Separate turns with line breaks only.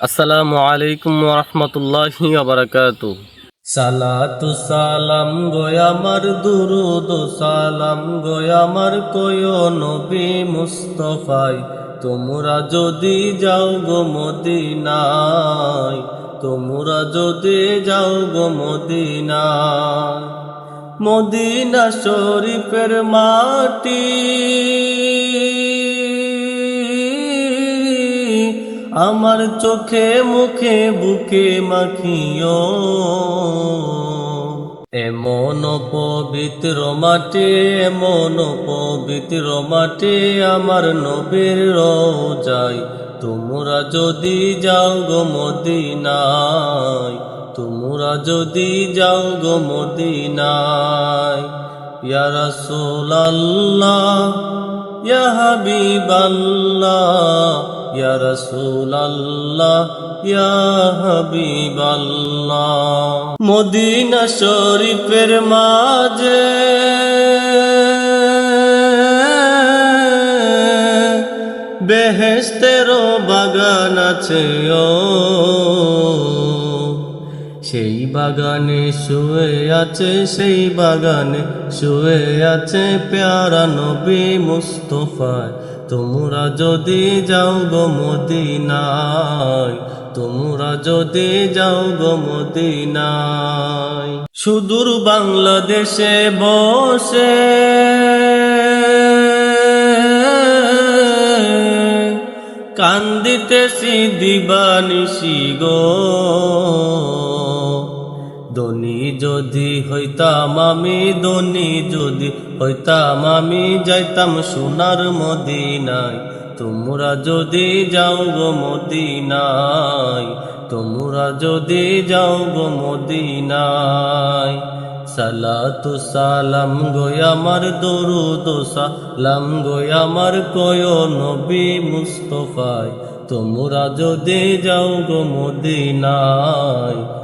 আসসালামু আলাইকুম রহমতুল্লাহি আবরাকাতু সালাতু সালাম গোয়ামার দুরুদ, সালাম গোয়ামার কয় নবী মুস্তফাই। তোমরা যদি যাও গো মদিনায়, তোমরা যদি যাও গো মদিনায়। মদিনা শরীফের মাটি আমার চোখে, মুখে, বুকে মাখিও। এমন পবিত্র মাঠে, এমন পবিত্র মাঠে আমার নবীর রোজাই তোমরা যদি যাও গো মদিনায়, তোমরা যদি যাও গো মদিনায়। ইয়া রাসূলাল্লাহ, ইয়া হাবিবাল্লাহ ইয়া রাসূলাল্লাহ, ইয়া হাবিবাল্লাহ। মদিনা শরীফের মাঝে বেহেস্তেরও বাগান আছে, ও। সেই বাগানে শুয়ে আছে, সেই বাগানে শুয়ে আছে প্যারা নবী মুস্তফায় তোমরা যদি যাও গো মদিনায়, তোমরা যদি যাও গো মদিনায়, সুদূর বাংলাদেশে বসে। কান্দিতেছি দিবানিসি গো। দনি যদি হইতাম আমি দনি যদি হইতাম আমি, যাইতাম সোনার মদিনায়। তোমরা যদি যাও গো মদিনায়, তোমরা যদি যাও গো মদিনায়। সালাতু সালাম গোয় আমার, দরুদ সালাম গোয় আমার, কয় নবী মুস্তফায়। তোমরা যদি যাও গো মদিনায়